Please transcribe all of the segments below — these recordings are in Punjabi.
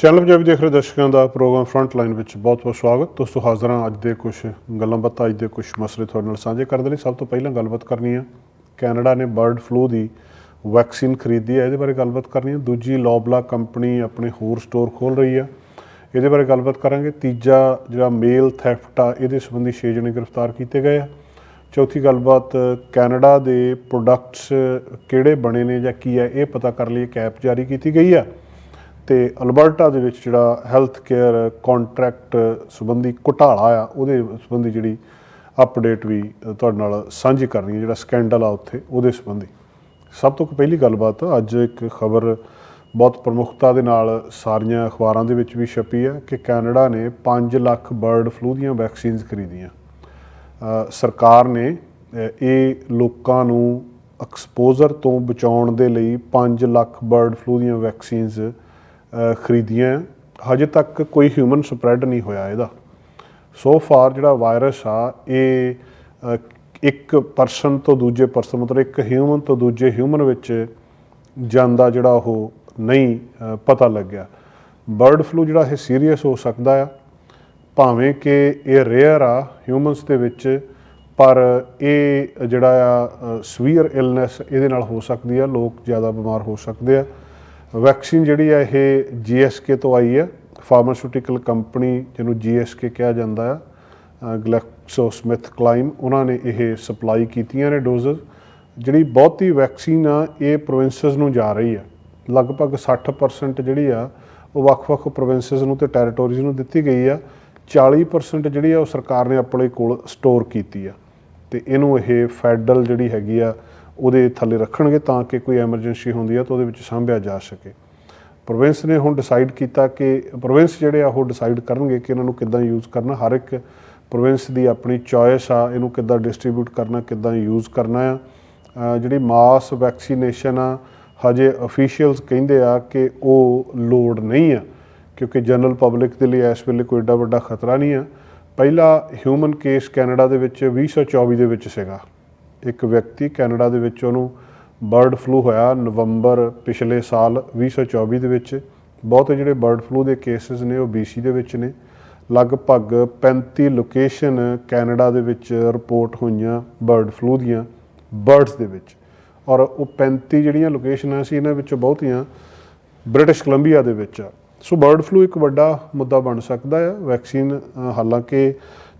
ਚੈਨਲ ਪੰਜਾਬੀ ਦੇਖ ਰਹੇ ਦਰਸ਼ਕਾਂ ਦਾ ਪ੍ਰੋਗਰਾਮ ਫਰੰਟ ਲਾਈਨ ਵਿੱਚ ਬਹੁਤ-ਬਹੁਤ ਸਵਾਗਤ। ਦੋਸਤੋ ਹਾਜ਼ਰ ਹਾਂ ਅੱਜ ਦੇ ਕੁਝ ਗੱਲਾਂ ਬਾਤਾਂ, ਅੱਜ ਦੇ ਕੁਝ ਮਸਲੇ ਤੁਹਾਡੇ ਨਾਲ ਸਾਂਝੇ ਕਰਨ ਦੇ ਲਈ। ਸਭ ਤੋਂ ਪਹਿਲਾਂ ਗੱਲਬਾਤ ਕਰਨੀ ਹੈ ਕੈਨੇਡਾ ਨੇ ਬਰਡ ਫਲੂ ਦੀ ਵੈਕਸੀਨ ਖਰੀਦੀ ਹੈ ਇਹਦੇ ਬਾਰੇ ਗੱਲਬਾਤ ਕਰਨੀ ਹੈ ਦੂਜੀ ਲੋਬਲਾ ਕੰਪਨੀ ਆਪਣੇ ਹੋਰ ਸਟੋਰ ਖੋਲ ਰਹੀ ਹੈ ਇਹਦੇ ਬਾਰੇ ਗੱਲਬਾਤ ਕਰਾਂਗੇ। ਤੀਜਾ ਜਿਹੜਾ ਮੇਲ ਥੈਫਟ ਆ, ਇਹਦੇ ਸੰਬੰਧੀ 6 ਜਣੇ ਗ੍ਰਿਫਤਾਰ ਕੀਤੇ ਗਏ ਆ। ਚੌਥੀ ਗੱਲਬਾਤ, ਕੈਨੇਡਾ ਦੇ ਪ੍ਰੋਡਕਟਸ ਕਿਹੜੇ ਬਣੇ ਨੇ ਜਾਂ ਕੀ ਹੈ ਇਹ ਪਤਾ ਕਰ ਲਈ ਇੱਕ ਐਪ ਜਾਰੀ ਕੀਤੀ ਗਈ ਆ। ਤੇ ਅਲਬਰਟਾ ਦੇ ਵਿੱਚ ਜਿਹੜਾ ਹੈਲਥ ਕੇਅਰ ਕੰਟਰੈਕਟ ਸੰਬੰਧੀ ਘੁਟਾਲਾ ਆ, ਉਹਦੇ ਸੰਬੰਧੀ ਜਿਹੜੀ ਅਪਡੇਟ ਵੀ ਤੁਹਾਡੇ ਨਾਲ ਸਾਂਝੀ ਕਰਨੀ ਹੈ, ਜਿਹੜਾ ਸਕੈਂਡਲ ਆ ਉੱਥੇ, ਉਹਦੇ ਸੰਬੰਧੀ। ਸਭ ਤੋਂ ਪਹਿਲੀ ਗੱਲਬਾਤ, ਅੱਜ ਇੱਕ ਖਬਰ ਬਹੁਤ ਪ੍ਰਮੁਖਤਾ ਦੇ ਨਾਲ ਸਾਰੀਆਂ ਅਖਬਾਰਾਂ ਦੇ ਵਿੱਚ ਵੀ ਛਪੀ ਹੈ ਕਿ ਕੈਨੇਡਾ ਨੇ 5 ਲੱਖ ਬਰਡ ਫਲੂ ਦੀਆਂ ਵੈਕਸੀਨਸ ਖਰੀਦੀਆਂ। ਸਰਕਾਰ ਨੇ ਇਹ ਲੋਕਾਂ ਨੂੰ ਐਕਸਪੋਜ਼ਰ ਤੋਂ ਬਚਾਉਣ ਦੇ ਲਈ 5 ਲੱਖ ਬਰਡ ਫਲੂ ਦੀਆਂ ਵੈਕਸੀਨਸ ਖਰੀਦੀਆਂ ਹਜੇ ਤੱਕ ਕੋਈ ਹਿਊਮਨ ਸਪਰੈਡ ਨਹੀਂ ਹੋਇਆ ਇਹਦਾ। ਸੋ ਫਾਰ ਜਿਹੜਾ ਵਾਇਰਸ ਆ, ਇਹ ਇੱਕ ਪਰਸਨ ਤੋਂ ਦੂਜੇ ਪਰਸਨ ਮਤਲਬ ਇੱਕ ਹਿਊਮਨ ਤੋਂ ਦੂਜੇ ਹਿਊਮਨ ਵਿੱਚ ਜਾਂਦਾ ਜਿਹੜਾ ਉਹ ਨਹੀਂ ਪਤਾ ਲੱਗਿਆ। ਬਰਡ ਫਲੂ ਜਿਹੜਾ ਇਹ ਸੀਰੀਅਸ ਹੋ ਸਕਦਾ ਆ, ਭਾਵੇਂ ਕਿ ਇਹ ਰੇਅਰ ਆ ਹਿਊਮਨਸ ਦੇ ਵਿੱਚ, ਪਰ ਇਹ ਜਿਹੜਾ ਆ ਸਵੀਅਰ ਇਲਨੈਸ ਇਹਦੇ ਨਾਲ ਹੋ ਸਕਦੀ ਆ। ਲੋਕ ਜ਼ਿਆਦਾ ਬਿਮਾਰ ਹੋ ਸਕਦੇ ਆ। ਵੈਕਸੀਨ ਜਿਹੜੀ ਆ ਇਹ GSK ਤੋਂ ਆਈ ਹੈ ਫਾਰਮਾਸਿਊਟੀਕਲ ਕੰਪਨੀ ਜਿਹਨੂੰ GSK ਕਿਹਾ ਜਾਂਦਾ ਆ ਗਲੈਕਸੋਸਮਿਥਕਲਾਈਨ ਉਹਨਾਂ ਨੇ ਇਹ ਸਪਲਾਈ ਕੀਤੀਆਂ ਨੇ ਡੋਜ਼ਸ ਜਿਹੜੀ ਬਹੁਤੀ ਵੈਕਸੀਨ ਆ, ਇਹ ਪ੍ਰੋਵਿੰਸਸ ਨੂੰ ਜਾ ਰਹੀ ਆ। ਲਗਭਗ 60% ਜਿਹੜੀ ਆ, ਉਹ ਵੱਖ-ਵੱਖ ਪ੍ਰੋਵਿੰਸਸ ਨੂੰ ਤੇ ਟੈਰੀਟੋਰੀਜ਼ ਨੂੰ ਦਿੱਤੀ ਗਈ ਆ। 40% ਜਿਹੜੀ ਆ, ਉਹ ਸਰਕਾਰ ਨੇ ਆਪਣੇ ਕੋਲ ਸਟੋਰ ਕੀਤੀ ਆ। ਤੇ ਇਹਨੂੰ ਇਹ ਫੈਡਰਲ ਜਿਹੜੀ ਹੈਗੀ ਆ ਉਹਦੇ ਥੱਲੇ ਰੱਖਣਗੇ ਤਾਂ ਕਿ ਕੋਈ ਐਮਰਜੈਂਸੀ ਹੁੰਦੀ ਆ ਤਾਂ ਉਹਦੇ ਵਿੱਚ ਸਾਂਭਿਆ ਜਾ ਸਕੇ। ਪ੍ਰੋਵਿੰਸ ਨੇ ਹੁਣ ਡਿਸਾਈਡ ਕੀਤਾ ਕਿ ਪ੍ਰੋਵਿੰਸ ਜਿਹੜੇ ਆ ਉਹ ਡਿਸਾਈਡ ਕਰਨਗੇ ਕਿ ਇਹਨਾਂ ਨੂੰ ਕਿੱਦਾਂ ਯੂਜ਼ ਕਰਨਾ। ਹਰ ਇੱਕ ਪ੍ਰੋਵਿੰਸ ਦੀ ਆਪਣੀ ਚੋਇਸ ਆ, ਇਹਨੂੰ ਕਿੱਦਾਂ ਡਿਸਟ੍ਰੀਬਿਊਟ ਕਰਨਾ, ਕਿੱਦਾਂ ਯੂਜ਼ ਕਰਨਾ ਆ। ਜਿਹੜੀ ਮਾਸ ਵੈਕਸੀਨੇਸ਼ਨ ਆ, ਹਜੇ ਅਫੀਸ਼ੀਅਲਸ ਕਹਿੰਦੇ ਆ ਕਿ ਉਹ ਲੋਡ ਨਹੀਂ ਆ, ਕਿਉਂਕਿ ਜਨਰਲ ਪਬਲਿਕ ਦੇ ਲਈ ਇਸ ਵੇਲੇ ਕੋਈ ਏਡਾ ਵੱਡਾ ਖਤਰਾ ਨਹੀਂ ਆ। ਪਹਿਲਾ ਹਿਊਮਨ ਕੇਸ ਕੈਨੇਡਾ ਦੇ ਵਿੱਚ 2024 ਦੇ ਵਿੱਚ ਸੀਗਾ। ਇੱਕ ਵਿਅਕਤੀ ਕੈਨੇਡਾ ਦੇ ਵਿੱਚ ਉਹਨੂੰ ਬਰਡ ਫਲੂ ਹੋਇਆ ਨਵੰਬਰ ਪਿਛਲੇ ਸਾਲ 2024 ਦੇ ਵਿੱਚ। ਬਹੁਤੇ ਜਿਹੜੇ ਬਰਡ ਫਲੂ ਦੇ ਕੇਸਿਸ ਨੇ ਉਹ BC ਦੇ ਵਿੱਚ ਨੇ। ਲਗਭਗ 35 ਲੋਕੇਸ਼ਨ ਕੈਨੇਡਾ ਦੇ ਵਿੱਚ ਰਿਪੋਰਟ ਹੋਈਆਂ ਬਰਡ ਫਲੂ ਦੀਆਂ ਬਰਡਸ ਦੇ ਵਿੱਚ। ਔਰ ਉਹ 35 ਜਿਹੜੀਆਂ ਲੋਕੇਸ਼ਨਾਂ ਸੀ ਇਹਨਾਂ ਵਿੱਚੋਂ ਬਹੁਤੀਆਂ ਬ੍ਰਿਟਿਸ਼ ਕੋਲੰਬੀਆ ਦੇ ਵਿੱਚ ਆ। ਸੋ ਬਰਡ ਫਲੂ ਇੱਕ ਵੱਡਾ ਮੁੱਦਾ ਬਣ ਸਕਦਾ ਹੈ ਵੈਕਸੀਨ ਹਾਲਾਂਕਿ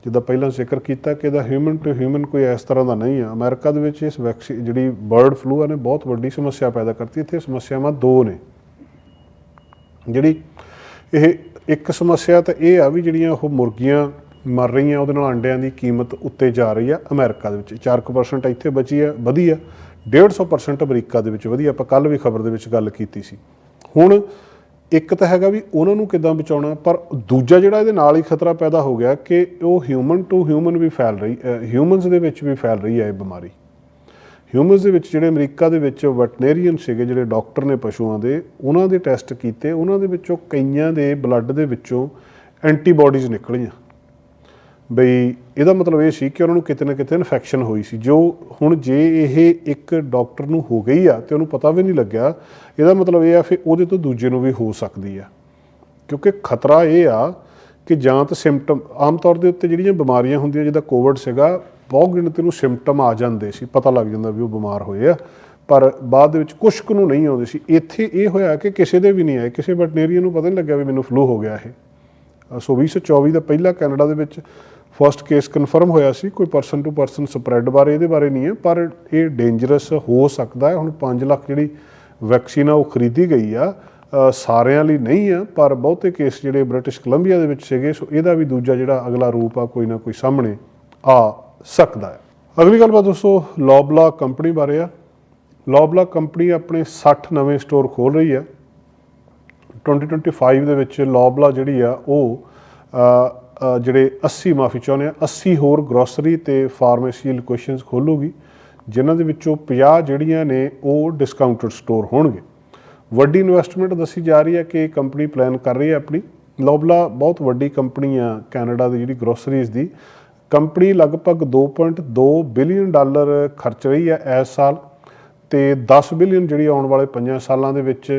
ਜਿੱਦਾਂ ਪਹਿਲਾਂ ਜ਼ਿਕਰ ਕੀਤਾ ਕਿ ਇਹਦਾ ਹਿਊਮਨ ਟੂ ਹਿਊਮਨ ਕੋਈ ਇਸ ਤਰ੍ਹਾਂ ਦਾ ਨਹੀਂ ਆ। ਅਮਰੀਕਾ ਦੇ ਵਿੱਚ ਇਸ ਵੈਕਸੀਨ ਜਿਹੜੀ ਬਰਡ ਫਲੂ ਆ, ਨੇ ਬਹੁਤ ਵੱਡੀ ਸਮੱਸਿਆ ਪੈਦਾ ਕਰਤੀ। ਇੱਥੇ ਸਮੱਸਿਆਵਾਂ ਦੋ ਨੇ। ਜਿਹੜੀ ਇਹ ਇੱਕ ਸਮੱਸਿਆ ਤਾਂ ਇਹ ਆ ਵੀ ਜਿਹੜੀਆਂ ਉਹ ਮੁਰਗੀਆਂ ਮਰ ਰਹੀਆਂ, ਉਹਦੇ ਨਾਲ ਅੰਡਿਆਂ ਦੀ ਕੀਮਤ ਉੱਤੇ ਜਾ ਰਹੀ ਆ ਅਮਰੀਕਾ ਦੇ ਵਿੱਚ। 4% ਇੱਥੇ ਬਚੀ ਆ ਵਧੀ ਆ 150% ਅਮਰੀਕਾ ਦੇ ਵਿੱਚ ਵਧੀ ਆਪਾਂ ਕੱਲ ਵੀ ਖਬਰ ਦੇ ਵਿੱਚ ਗੱਲ ਕੀਤੀ ਸੀ। ਹੁਣ ਇੱਕ ਤਾਂ ਹੈਗਾ ਵੀ ਉਹਨਾਂ ਨੂੰ ਕਿੱਦਾਂ ਬਚਾਉਣਾ, ਪਰ ਦੂਜਾ ਜਿਹੜਾ ਇਹਦੇ ਨਾਲ ਹੀ ਖਤਰਾ ਪੈਦਾ ਹੋ ਗਿਆ ਕਿ ਉਹ ਹਿਊਮਨ ਟੂ ਹਿਊਮਨ ਵੀ ਫੈਲ ਰਹੀ ਹਿਊਮਨਸ ਦੇ ਵਿੱਚ ਵੀ ਫੈਲ ਰਹੀ ਹੈ ਇਹ ਬਿਮਾਰੀ। ਹਿਊਮਨਸ ਦੇ ਵਿੱਚ ਜਿਹੜੇ ਅਮਰੀਕਾ ਦੇ ਵਿੱਚ ਵੈਟਨੇਰੀਅਨ ਸੀਗੇ, ਜਿਹੜੇ ਡਾਕਟਰ ਨੇ ਪਸ਼ੂਆਂ ਦੇ, ਉਹਨਾਂ ਦੇ ਟੈਸਟ ਕੀਤੇ, ਉਹਨਾਂ ਦੇ ਵਿੱਚੋਂ ਕਈਆਂ ਦੇ ਬਲੱਡ ਦੇ ਵਿੱਚੋਂ ਐਂਟੀਬਾਡੀਜ਼ ਨਿਕਲੀਆਂ। ਬਈ ਇਹਦਾ ਮਤਲਬ ਇਹ ਸੀ ਕਿ ਉਹਨਾਂ ਨੂੰ ਕਿਤੇ ਨਾ ਕਿਤੇ ਇਨਫੈਕਸ਼ਨ ਹੋਈ ਸੀ। ਜੋ ਹੁਣ ਜੇ ਇਹ ਇੱਕ ਡਾਕਟਰ ਨੂੰ ਹੋ ਗਈ ਆ ਤੇ ਉਹਨੂੰ ਪਤਾ ਵੀ ਨਹੀਂ ਲੱਗਿਆ ਇਹਦਾ ਮਤਲਬ ਇਹ ਆ ਫਿਰ ਉਹਦੇ ਤੋਂ ਦੂਜੇ ਨੂੰ ਵੀ ਹੋ ਸਕਦੀ ਆ। ਕਿਉਂਕਿ ਖਤਰਾ ਇਹ ਆ ਕਿ ਜਾਂ ਤਾਂ ਸਿੰਪਟਮ ਆਮ ਤੌਰ ਦੇ ਉੱਤੇ ਜਿਹੜੀਆਂ ਬਿਮਾਰੀਆਂ ਹੁੰਦੀਆਂ ਜਿੱਦਾਂ ਕੋਵਿਡ ਸੀਗਾ ਬਹੁਤ ਗਿਣਤੀ ਨੂੰ ਸਿੰਪਟਮ ਆ ਜਾਂਦੇ ਸੀ ਪਤਾ ਲੱਗ ਜਾਂਦਾ ਵੀ ਉਹ ਬਿਮਾਰ ਹੋਏ ਆ। ਪਰ ਬਾਅਦ ਦੇ ਵਿੱਚ ਕੁਝ ਕੁ ਨੂੰ ਨਹੀਂ ਆਉਂਦੇ ਸੀ। ਇੱਥੇ ਇਹ ਹੋਇਆ ਕਿ ਕਿਸੇ ਦੇ ਵੀ ਨਹੀਂ ਆਏ ਕਿਸੇ ਵੈਟਨੇਰੀਅਨ ਨੂੰ ਪਤਾ ਨਹੀਂ ਲੱਗਿਆ ਵੀ ਮੈਨੂੰ ਫਲੂ ਹੋ ਗਿਆ ਇਹ। ਅ, ਸੋ 2024 ਦਾ ਪਹਿਲਾ ਕੈਨੇਡਾ ਦੇ ਵਿੱਚ ਫਰਸਟ ਕੇਸ ਕਨਫਰਮ ਹੋਇਆ ਸੀ, ਕੋਈ ਪਰਸਨ ਟੂ ਪਰਸਨ ਸਪਰੈਡ ਬਾਰੇ, ਇਹਦੇ ਬਾਰੇ ਨਹੀਂ ਹੈ, ਪਰ ਇਹ ਡੇਂਜਰਸ ਹੋ ਸਕਦਾ ਹੈ। ਹੁਣ 5 ਲੱਖ ਜਿਹੜੀ ਵੈਕਸੀਨ ਆ, ਉਹ ਖਰੀਦੀ ਗਈ ਆ ਸਾਰਿਆਂ ਲਈ ਨਹੀਂ ਆ, ਪਰ ਬਹੁਤੇ ਕੇਸ ਜਿਹੜੇ ਬ੍ਰਿਟਿਸ਼ ਕੋਲੰਬੀਆ ਦੇ ਵਿੱਚ ਸੀਗੇ, ਸੋ ਇਹਦਾ ਵੀ ਦੂਜਾ ਜਿਹੜਾ ਅਗਲਾ ਰੂਪ ਆ, ਕੋਈ ਨਾ ਕੋਈ ਸਾਹਮਣੇ ਆ ਸਕਦਾ ਹੈ। ਅਗਲੀ ਗੱਲਬਾਤ ਦੋਸਤੋ ਲੌਬਲਾ ਕੰਪਨੀ ਬਾਰੇ ਆ। ਲੌਬਲਾ ਕੰਪਨੀ ਆਪਣੇ 60 ਨਵੇਂ ਸਟੋਰ ਖੋਲ ਰਹੀ ਆ। 2025 ਦੇ ਵਿੱਚ ਲੌਬਲਾ ਜਿਹੜੀ ਆ, ਉਹ ਜਿਹੜੇ 80 ਮਾਫੀ ਚਾਹੁੰਦੇ ਆ 80 ਹੋਰ ਗਰੋਸਰੀ ਤੇ ਫਾਰਮੇਸੀ ਲੋਕੇਸ਼ਨਸ ਖੋਲੂਗੀ, ਜਿਨ੍ਹਾਂ ਦੇ ਵਿੱਚੋਂ 50 ਜਿਹੜੀਆਂ ਨੇ ਉਹ ਡਿਸਕਾਊਂਟਡ ਸਟੋਰ ਹੋਣਗੇ। ਵੱਡੀ ਇਨਵੈਸਟਮੈਂਟ ਦੱਸੀ ਜਾ ਰਹੀ ਹੈ ਕਿ ਇਹ ਕੰਪਨੀ ਪਲਾਨ ਕਰ ਰਹੀ ਹੈ ਆਪਣੀ। ਲੋਬਲਾ ਬਹੁਤ ਵੱਡੀ ਕੰਪਨੀ ਆ ਕੈਨੇਡਾ ਦੀ ਜਿਹੜੀ ਗਰੋਸਰੀਜ਼ ਦੀ ਕੰਪਨੀ ਲਗਭਗ 2.2 ਬਿਲੀਅਨ ਡਾਲਰ ਖਰਚ ਰਹੀ ਹੈ ਇਸ ਸਾਲ ਤੇ 10 ਬਿਲੀਅਨ ਜਿਹੜੀ ਆਉਣ ਵਾਲੇ 5 ਸਾਲਾਂ ਦੇ ਵਿੱਚ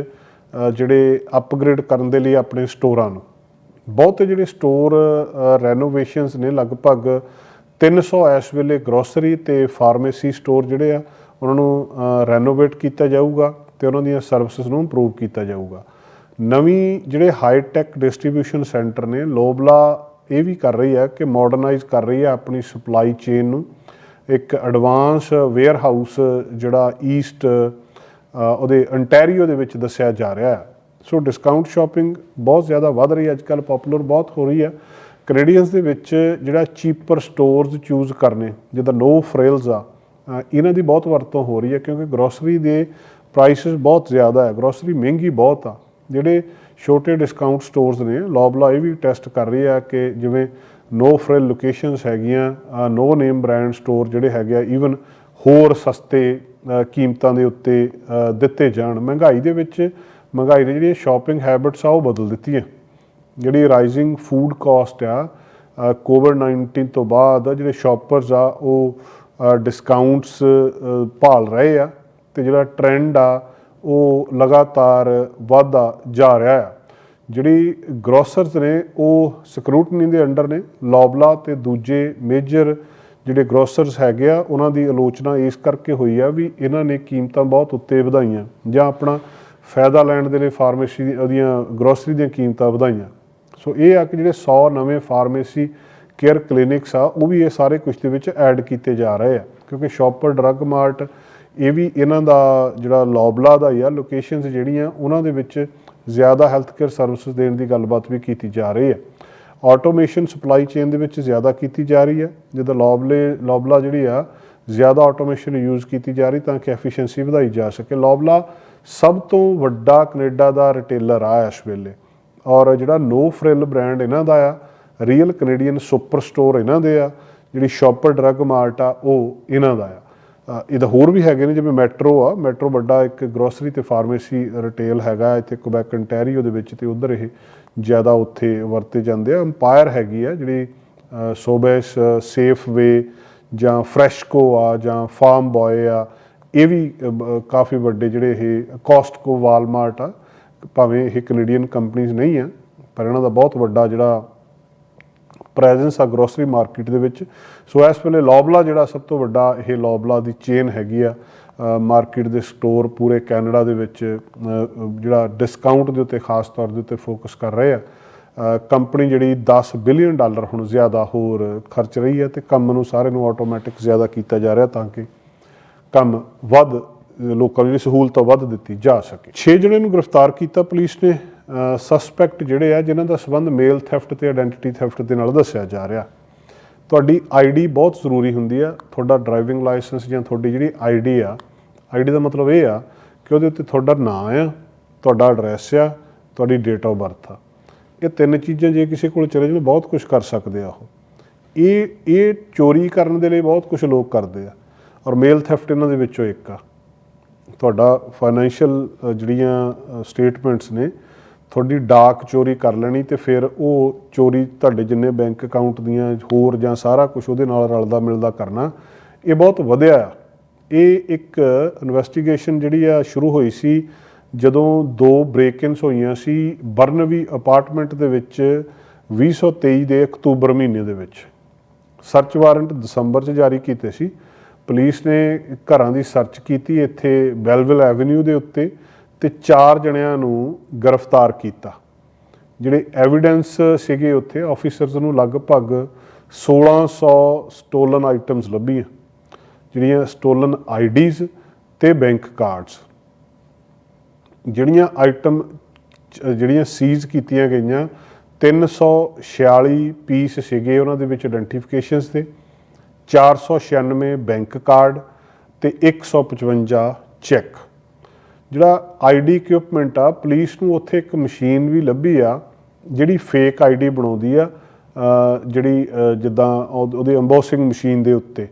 ਜਿਹੜੇ ਅਪਗ੍ਰੇਡ ਕਰਨ ਦੇ ਲਈ ਆਪਣੇ ਸਟੋਰਾਂ ਨੂੰ। ਬਹੁਤੇ ਜਿਹੜੇ ਸਟੋਰ ਰੈਨੋਵੇਸ਼ਨਸ ਨੇ ਲਗਭਗ 300 ਇਸ ਵੇਲੇ ਗਰੋਸਰੀ ਤੇ ਫਾਰਮੇਸੀ ਸਟੋਰ ਜਿਹੜੇ ਆ, ਉਹਨਾਂ ਨੂੰ ਰੈਨੋਵੇਟ ਕੀਤਾ ਜਾਊਗਾ ਤੇ ਉਹਨਾਂ ਦੀਆਂ ਸਰਵਿਸਿਜ਼ ਨੂੰ ਇੰਪਰੂਵ ਕੀਤਾ ਜਾਊਗਾ। ਨਵੀਂ ਜਿਹੜੇ ਹਾਈ ਟੈਕ ਡਿਸਟ੍ਰੀਬਿਊਸ਼ਨ ਸੈਂਟਰ ਨੇ, ਲੋਬਲਾ ਇਹ ਵੀ ਕਰ ਰਹੀ ਹੈ ਕਿ ਮਾਡਰਨਾਈਜ਼ ਕਰ ਰਹੀ ਹੈ ਆਪਣੀ ਸਪਲਾਈ ਚੇਨ ਨੂੰ। ਇੱਕ ਐਡਵਾਂਸ ਵੇਅਰ ਹਾਊਸ ਜਿਹੜਾ ਈਸਟ ਉਹਦੇ ਅੰਟੈਰੀਓ ਦੇ ਵਿੱਚ ਦੱਸਿਆ ਜਾ ਰਿਹਾ ਹੈ ਸੋ ਡਿਸਕਾਊਂਟ ਸ਼ਾਪਿੰਗ ਬਹੁਤ ਜ਼ਿਆਦਾ ਵੱਧ ਰਹੀ ਹੈ ਅੱਜ ਕੱਲ੍ਹ ਪਪੂਲਰ ਬਹੁਤ ਹੋ ਰਹੀ ਹੈ। ਕੈਨੇਡੀਅਨਸ ਦੇ ਵਿੱਚ ਜਿਹੜਾ ਚੀਪਰ ਸਟੋਰਸ ਚੂਜ਼ ਕਰਨੇ, ਜਿੱਦਾਂ ਨੋ ਫਰੇਲਸ ਆ ਇਹਨਾਂ ਦੀ ਬਹੁਤ ਵਰਤੋਂ ਹੋ ਰਹੀ ਹੈ ਕਿਉਂਕਿ ਗਰੋਸਰੀ ਦੇ ਪ੍ਰਾਈਸਸ ਬਹੁਤ ਜ਼ਿਆਦਾ ਹੈ ਗਰੋਸਰੀ ਮਹਿੰਗੀ ਬਹੁਤ ਆ। ਜਿਹੜੇ ਛੋਟੇ ਡਿਸਕਾਊਂਟ ਸਟੋਰਸ ਨੇ ਲੌਬਲਾ ਇਹ ਵੀ ਟੈਸਟ ਕਰ ਰਹੀ ਆ ਕਿ ਜਿਵੇਂ ਨੋ ਫ੍ਰਿਲ ਲੋਕੇਸ਼ਨਸ ਹੈਗੀਆਂ ਨੋ ਨੇਮ ਬ੍ਰਾਂਡ ਸਟੋਰ ਜਿਹੜੇ ਹੈਗੇ ਆ ਈਵਨ ਹੋਰ ਸਸਤੇ ਕੀਮਤਾਂ ਦੇ ਉੱਤੇ ਦਿੱਤੇ ਜਾਣ। ਮਹਿੰਗਾਈ ਦੇ ਵਿੱਚ ਮਹਿੰਗਾਈ ਨੇ ਜਿਹੜੀਆਂ ਸ਼ਾਪਿੰਗ ਹੈਬਿਟਸ ਆ, ਉਹ ਬਦਲ ਦਿੱਤੀਆਂ। ਜਿਹੜੀ ਰਾਈਜ਼ਿੰਗ ਫੂਡ ਕਾਸਟ ਆ ਕੋਵਿਡ 19 ਤੋਂ ਬਾਅਦ ਜਿਹੜੇ ਸ਼ਾਪਰਸ ਆ, ਉਹ ਡਿਸਕਾਊਂਟਸ ਭਾਲ ਰਹੇ ਆ ਤੇ ਜਿਹੜਾ ਟ੍ਰੈਂਡ ਆ, ਉਹ ਲਗਾਤਾਰ ਵਧਦਾ ਜਾ ਰਿਹਾ ਆ। ਜਿਹੜੀ ਗਰੋਸਰਸ ਨੇ, ਉਹ ਸਕਰੂਟਨੀ ਦੇ ਅੰਡਰ ਨੇ, ਲੌਬਲਾ ਤੇ ਦੂਜੇ ਮੇਜਰ ਜਿਹੜੇ ਗਰੋਸਰਸ ਹੈਗੇ ਆ, ਉਹਨਾਂ ਦੀ ਆਲੋਚਨਾ ਇਸ ਕਰਕੇ ਹੋਈ ਆ ਵੀ ਇਹਨਾਂ ਨੇ ਕੀਮਤਾਂ ਬਹੁਤ ਉੱਤੇ ਵਧਾਈਆਂ। ਜਾਂ ਆਪਣਾ ਫਾਇਦਾ ਲੈਣ ਦੇ ਲਈ ਫਾਰਮੇਸੀ ਦੀ ਉਹਦੀਆਂ ਗਰੋਸਰੀ ਦੀਆਂ ਕੀਮਤਾਂ ਵਧਾਈਆਂ। ਸੋ ਇਹ ਆ ਕਿ ਜਿਹੜੇ 100 ਨਵੇਂ ਫਾਰਮੇਸੀ ਕੇਅਰ ਕਲੀਨਿਕਸ ਆ, ਉਹ ਵੀ ਇਹ ਸਾਰੇ ਕੁਝ ਦੇ ਵਿੱਚ ਐਡ ਕੀਤੇ ਜਾ ਰਹੇ ਆ। ਕਿਉਂਕਿ ਸ਼ਾਪਰ, ਡਰੱਗ ਮਾਰਟ, ਇਹ ਵੀ ਇਹਨਾਂ ਦਾ ਜਿਹੜਾ ਲੌਬਲਾ ਦਾ ਹੀ ਆ, ਲੋਕੇਸ਼ਨਸ ਜਿਹੜੀਆਂ, ਉਹਨਾਂ ਦੇ ਵਿੱਚ ਜ਼ਿਆਦਾ ਹੈਲਥ ਕੇਅਰ ਸਰਵਿਸਿਜ਼ ਦੇਣ ਦੀ ਗੱਲਬਾਤ ਵੀ ਕੀਤੀ ਜਾ ਰਹੀ ਹੈ ਆਟੋਮੇਸ਼ਨ ਸਪਲਾਈ ਚੇਨ ਦੇ ਵਿੱਚ ਜ਼ਿਆਦਾ ਕੀਤੀ ਜਾ ਰਹੀ ਹੈ ਜਿੱਦਾਂ ਲੌਬਲੇ ਲੌਬਲਾ ਜਿਹੜੀ ਆ, ਜ਼ਿਆਦਾ ਆਟੋਮੇਸ਼ਨ ਯੂਜ਼ ਕੀਤੀ ਜਾ ਰਹੀ ਤਾਂ ਕਿ ਐਫੀਸ਼ੀਐਂਸੀ ਵਧਾਈ ਜਾ ਸਕੇ। ਲੌਬਲਾ ਸਭ ਤੋਂ ਵੱਡਾ ਕੈਨੇਡਾ ਦਾ ਰਿਟੇਲਰ ਆ ਇਸ ਵੇਲੇ। ਔਰ ਜਿਹੜਾ ਨੋ ਫ੍ਰਿਲ ਬ੍ਰਾਂਡ ਇਹਨਾਂ ਦਾ ਆ ਰੀਅਲ ਕੈਨੇਡੀਅਨ ਸੁਪਰ ਸਟੋਰ ਇਹਨਾਂ ਦੇ ਆ, ਜਿਹੜੀ ਸ਼ਾਪਰ ਡਰੱਗ ਮਾਰਟ ਆ, ਉਹ ਇਹਨਾਂ ਦਾ ਆ। ਇਹਦਾ ਹੋਰ ਵੀ ਹੈਗੇ ਨੇ, ਜਿਵੇਂ ਮੈਟਰੋ ਆ। ਮੈਟਰੋ ਵੱਡਾ ਇੱਕ ਗਰੋਸਰੀ ਤੇ ਫਾਰਮੇਸੀ ਰਿਟੇਲ ਹੈਗਾ ਇੱਥੇ ਕੁਬੈਕ ਅੰਟੈਰੀਓ ਦੇ ਵਿੱਚ ਤੇ ਉਧਰ ਇਹ ਜ਼ਿਆਦਾ ਉੱਥੇ ਵਰਤੇ ਜਾਂਦੇ ਆ। ਅੰਪਾਇਰ ਹੈਗੀ ਆ, ਜਿਹੜੀ ਸੋਬੈਸ ਸੇਫ ਵੇ ਜਾਂ ਫਰੈਸ਼ਕੋ ਆ ਜਾਂ ਫਾਰਮ ਬॉय ਆ। ਇਹ ਵੀ ਕਾਫੀ ਵੱਡੇ ਜਿਹੜੇ ਇਹ ਕੋਸਟਕੋ ਵਾਲਮਾਰਟ ਆ, ਭਾਵੇਂ ਇਹ ਕੈਨੇਡੀਅਨ ਕੰਪਨੀਆਂ ਨਹੀਂ ਆ, ਪਰ ਇਹਨਾਂ ਦਾ ਬਹੁਤ ਵੱਡਾ ਜਿਹੜਾ ਪ੍ਰੈਜ਼ੈਂਸ ਆ ਗਰੋਸਰੀ ਮਾਰਕੀਟ ਦੇ ਵਿੱਚ। ਸੋ ਇਸ ਵੇਲੇ ਲੌਬਲਾ ਜਿਹੜਾ ਸਭ ਤੋਂ ਵੱਡਾ ਇਹ ਲੌਬਲਾ ਦੀ ਚੇਨ ਹੈਗੀ ਆ ਮਾਰਕੀਟ ਦੇ ਸਟੋਰ ਪੂਰੇ ਕੈਨੇਡਾ ਦੇ ਵਿੱਚ ਜਿਹੜਾ ਡਿਸਕਾਊਂਟ ਦੇ ਉੱਤੇ ਖਾਸ ਤੌਰ ਦੇ ਉੱਤੇ ਫੋਕਸ ਕਰ ਰਹੇ ਆ। ਕੰਪਨੀ ਜਿਹੜੀ 10 ਬਿਲੀਅਨ ਡਾਲਰ ਹੁਣ ਜ਼ਿਆਦਾ ਹੋਰ ਖਰਚ ਰਹੀ ਹੈ ਤੇ ਕੰਮ ਨੂੰ ਸਾਰੇ ਨੂੰ ਆਟੋਮੈਟਿਕ ਜ਼ਿਆਦਾ ਕੀਤਾ ਜਾ ਰਿਹਾ ਤਾਂ ਕਿ ਕੰਮ ਵੱਧ, ਲੋਕਾਂ ਨੂੰ ਜਿਹੜੀ ਸਹੂਲਤ ਵੱਧ ਦਿੱਤੀ ਜਾ ਸਕੇ। 6 ਜਣੇ ਨੂੰ ਗ੍ਰਿਫਤਾਰ ਕੀਤਾ ਪੁਲਿਸ ਨੇ। ਸਸਪੈਕਟ ਜਿਹੜੇ ਆ, ਜਿਨ੍ਹਾਂ ਦਾ ਸਬੰਧ ਮੇਲ ਥੈਫਟ ਤੇ ਆਇਡੈਂਟੀਟੀ ਥੈਫਟ ਦੇ ਨਾਲ ਦੱਸਿਆ ਜਾ ਰਿਹਾ। ਤੁਹਾਡੀ ਆਈਡੀ ਬਹੁਤ ਜ਼ਰੂਰੀ ਹੁੰਦੀ ਆ। ਤੁਹਾਡਾ ਡਰਾਈਵਿੰਗ ਲਾਇਸੈਂਸ ਜਾਂ ਤੁਹਾਡੀ ਜਿਹੜੀ ਆਈਡੀ ਆ ਆਈਡੀ ਦਾ ਮਤਲਬ ਇਹ ਆ ਕਿ ਉਹਦੇ ਉੱਤੇ ਤੁਹਾਡਾ ਨਾਮ ਆ, ਤੁਹਾਡਾ ਐਡਰੈਸ ਆ, ਤੁਹਾਡੀ ਡੇਟ ਆਫ ਬਰਥ ਆ। ਇਹ ਤਿੰਨ ਚੀਜ਼ਾਂ ਜੇ ਕਿਸੇ ਕੋਲ ਚਲੇ ਜਾਣ, ਬਹੁਤ ਕੁਝ ਕਰ ਸਕਦੇ ਆ ਉਹ। ਇਹ ਇਹ ਚੋਰੀ ਕਰਨ ਦੇ ਲਈ ਬਹੁਤ ਕੁਝ ਲੋਕ ਕਰਦੇ ਆ। ਔਰ ਮੇਲ ਥੈਫਟ ਇਹਨਾਂ ਦੇ ਵਿੱਚੋਂ ਇੱਕ ਆ। ਤੁਹਾਡਾ ਫਾਈਨੈਂਸ਼ੀਅਲ ਜਿਹੜੀਆਂ ਸਟੇਟਮੈਂਟਸ ਨੇ, ਤੁਹਾਡੀ ਡਾਕ ਚੋਰੀ ਕਰ ਲੈਣੀ ਤੇ ਫਿਰ ਉਹ ਚੋਰੀ ਤੁਹਾਡੇ ਜਿੰਨੇ ਬੈਂਕ ਅਕਾਊਂਟ ਦੀਆਂ ਹੋਰ ਜਾਂ ਸਾਰਾ ਕੁਝ ਉਹਦੇ ਨਾਲ ਰਲਦਾ ਮਿਲਦਾ ਕਰਨਾ, ਇਹ ਬਹੁਤ ਵਧਿਆ ਆ। ਇਹ ਇੱਕ ਇਨਵੈਸਟੀਗੇਸ਼ਨ ਜਿਹੜੀ ਆ, ਸ਼ੁਰੂ ਹੋਈ ਸੀ ਜਦੋਂ ਦੋ ਬ੍ਰੇਕ-ਇਨਸ ਹੋਈਆਂ ਸੀ ਬਰਨਵੀ ਅਪਾਰਟਮੈਂਟ ਦੇ ਵਿੱਚ 2023 ਦੇ ਅਕਤੂਬਰ ਮਹੀਨੇ ਦੇ ਵਿੱਚ। ਸਰਚ ਵਾਰੰਟ ਦਸੰਬਰ 'ਚ ਜਾਰੀ ਕੀਤੇ ਸੀ। ਪੁਲਿਸ ਨੇ ਘਰਾਂ ਦੀ ਸਰਚ ਕੀਤੀ ਇੱਥੇ ਬੈਲਵਿਲ ਐਵਨਿਊ ਦੇ ਉੱਤੇ ਤੇ ਚਾਰ ਜਣਿਆਂ ਨੂੰ ਗ੍ਰਿਫਤਾਰ ਕੀਤਾ। ਜਿਹੜੇ ਐਵੀਡੈਂਸ ਸੀਗੇ ਉੱਥੇ ਆਫੀਸਰਸ ਨੂੰ ਲਗਭਗ 1600 ਸਟੋਲਨ ਆਈਟਮਸ ਲੱਭੀਆਂ, ਜਿਹੜੀਆਂ ਸਟੋਲਨ ਆਈਡੀਜ਼ ਤੇ ਬੈਂਕ ਕਾਰਡਸ ਜਿਹੜੀਆਂ ਆਈਟਮ ਜਿਹੜੀਆਂ ਸੀਜ਼ ਕੀਤੀਆਂ ਗਈਆਂ 346 ਪੀਸ ਸੀਗੇ ਉਹਨਾਂ ਦੇ ਵਿੱਚ ਆਇਡੈਂਟੀਫਿਕੇਸ਼ਨਸ ਦੇ। 496 ਬੈਂਕ ਕਾਰਡ ਤੇ 155 ਚੈੱਕ। ਜਿਹੜਾ ਆਈਡੀ ਇਕਵਿਪਮੈਂਟ ਆ, ਪੁਲਿਸ ਨੂੰ ਉੱਥੇ ਇੱਕ ਮਸ਼ੀਨ ਵੀ ਲੱਭੀ ਆ, ਜਿਹੜੀ ਫੇਕ ਆਈਡੀ ਬਣਾਉਂਦੀ ਆ ਜਿਹੜੀ ਜਿੱਦਾਂ ਉਹ- ਉਹਦੀ ਐਮਬੋਸਿੰਗ ਮਸ਼ੀਨ ਦੇ ਉੱਤੇ।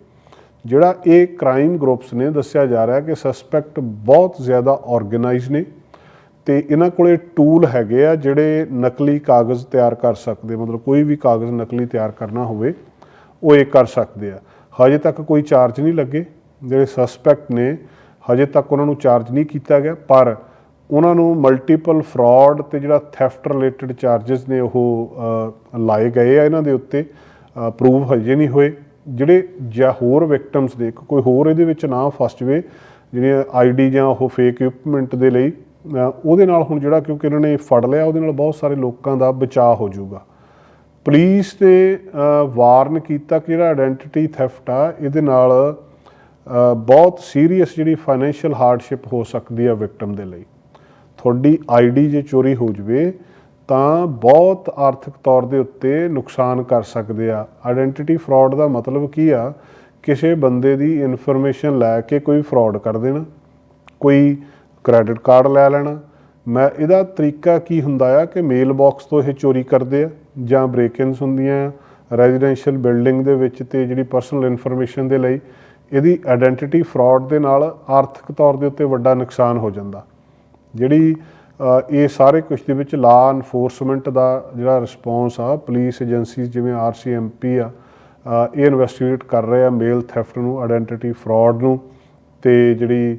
ਜਿਹੜਾ ਇਹ ਕ੍ਰਾਈਮ ਗਰੁੱਪਸ ਨੇ, ਦੱਸਿਆ ਜਾ ਰਿਹਾ ਕਿ ਸਸਪੈਕਟ ਬਹੁਤ ਜ਼ਿਆਦਾ ਆਰਗੇਨਾਈਜ਼ ਨੇ ਤੇ ਇਹਨਾਂ ਕੋਲੇ ਟੂਲ ਹੈਗੇ ਆ, ਜਿਹੜੇ ਨਕਲੀ ਕਾਗਜ਼ ਤਿਆਰ ਕਰ ਸਕਦੇ ਮਤਲਬ ਕੋਈ ਵੀ ਕਾਗਜ਼ ਨਕਲੀ ਤਿਆਰ ਕਰਨਾ ਹੋਵੇ ਉਹ ਇਹ ਕਰ ਸਕਦੇ ਆ। ਹਜੇ ਤੱਕ ਕੋਈ ਚਾਰਜ ਨਹੀਂ ਲੱਗੇ। ਜਿਹੜੇ ਸਸਪੈਕਟ ਨੇ, ਹਜੇ ਤੱਕ ਉਹਨਾਂ ਨੂੰ ਚਾਰਜ ਨਹੀਂ ਕੀਤਾ ਗਿਆ। ਪਰ ਉਹਨਾਂ ਨੂੰ ਮਲਟੀਪਲ ਫਰਾਡ ਤੇ ਜਿਹੜਾ ਥੈਫਟ ਰਿਲੇਟਡ ਚਾਰजेस ਨੇ ਉਹ ਲਾਏ ਗਏ ਆ ਇਹਨਾਂ ਦੇ ਉੱਤੇ। ਪ੍ਰੂਵ ਹਜੇ ਨਹੀਂ ਹੋਏ। ਜਿਹੜੇ ਜਾਂ ਹੋਰ ਵਿਕਟਮਸ ਦੇ ਕੋਈ ਹੋਰ ਇਹਦੇ ਵਿੱਚ ਨਾ ਫਸ ਜਵੇ, ਜਿਹੜੀਆਂ ਆਈਡੀ ਜਾਂ ਉਹ ਫੇਕ ਇਕਵਿਪਮੈਂਟ ਦੇ ਲਈ ਉਹਦੇ ਨਾਲ ਹੁਣ ਜਿਹੜਾ ਕਿਉਂਕਿ ਇਹਨਾਂ ਨੇ ਫੜ ਲਿਆ, ਉਹਦੇ ਨਾਲ ਬਹੁਤ ਸਾਰੇ ਲੋਕਾਂ ਦਾ ਬਚਾਅ ਹੋ ਜਾਊਗਾ। ਪੁਲਿਸ ਨੇ ਵਾਰਨ ਕੀਤਾ ਕਿ ਜਿਹੜਾ ਆਇਡੈਂਟੀਟੀ ਥੈਫਟ ਆ, ਇਹਦੇ ਨਾਲ ਬਹੁਤ ਸੀਰੀਅਸ ਜਿਹੜੀ ਫਾਈਨੈਂਸ਼ੀਅਲ ਹਾਰਡਸ਼ਿਪ ਹੋ ਸਕਦੀ ਆ ਵਿਕਟਮ ਦੇ ਲਈ। ਤੁਹਾਡੀ ਆਈਡੀ ਜੇ ਚੋਰੀ ਹੋ ਜਵੇ, ਤਾਂ ਬਹੁਤ ਆਰਥਿਕ ਤੌਰ ਦੇ ਉੱਤੇ ਨੁਕਸਾਨ ਕਰ ਸਕਦੇ ਆ। ਆਇਡੈਂਟੀਟੀ ਫਰਾਡ ਦਾ ਮਤਲਬ ਕੀ ਆ? ਕਿਸੇ ਬੰਦੇ ਦੀ ਇਨਫੋਰਮੇਸ਼ਨ ਲੈ ਕੇ ਕੋਈ ਫਰਾਡ ਕਰ ਦੇਣਾ, ਕੋਈ ਕ੍ਰੈਡਿਟ ਕਾਰਡ ਲੈ ਲੈਣਾ ਮੈਂ ਇਹਦਾ ਤਰੀਕਾ ਕੀ ਹੁੰਦਾ ਆ ਕਿ ਮੇਲ ਬਾਕਸ ਤੋਂ ਇਹ ਚੋਰੀ ਕਰਦੇ ਆ ਜਾਂ ਬ੍ਰੇਕ-ਇਨਸ ਹੁੰਦੀਆਂ ਆ ਰੈਜ਼ੀਡੈਂਸ਼ੀਅਲ ਬਿਲਡਿੰਗ ਦੇ ਵਿੱਚ ਤੇ ਜਿਹੜੀ ਪਰਸਨਲ ਇਨਫੋਰਮੇਸ਼ਨ ਦੇ ਲਈ ਇਹਦੀ ਆਇਡੈਂਟੀਟੀ ਫਰਾਡ ਦੇ ਨਾਲ ਆਰਥਿਕ ਤੌਰ ਦੇ ਉੱਤੇ ਵੱਡਾ ਨੁਕਸਾਨ ਹੋ ਜਾਂਦਾ। ਜਿਹੜੀ ਇਹ ਸਾਰੇ ਕੁਝ ਦੇ ਵਿੱਚ ਲਾ ਐਨਫੋਰਸਮੈਂਟ ਦਾ ਜਿਹੜਾ ਰਿਸਪੌਂਸ ਆ ਪੁਲਿਸ ਏਜੰਸੀਜ਼ ਜਿਵੇਂ ਆਰਸੀਐਮਪੀ ਆ ਇਹ ਇਨਵੈਸਟੀਗੇਟ ਕਰ ਰਹੇ ਆ ਮੇਲ ਥੈਫਟ ਨੂੰ ਆਇਡੈਂਟੀਟੀ ਫਰਾਡ ਨੂੰ ਤੇ ਜਿਹੜੀ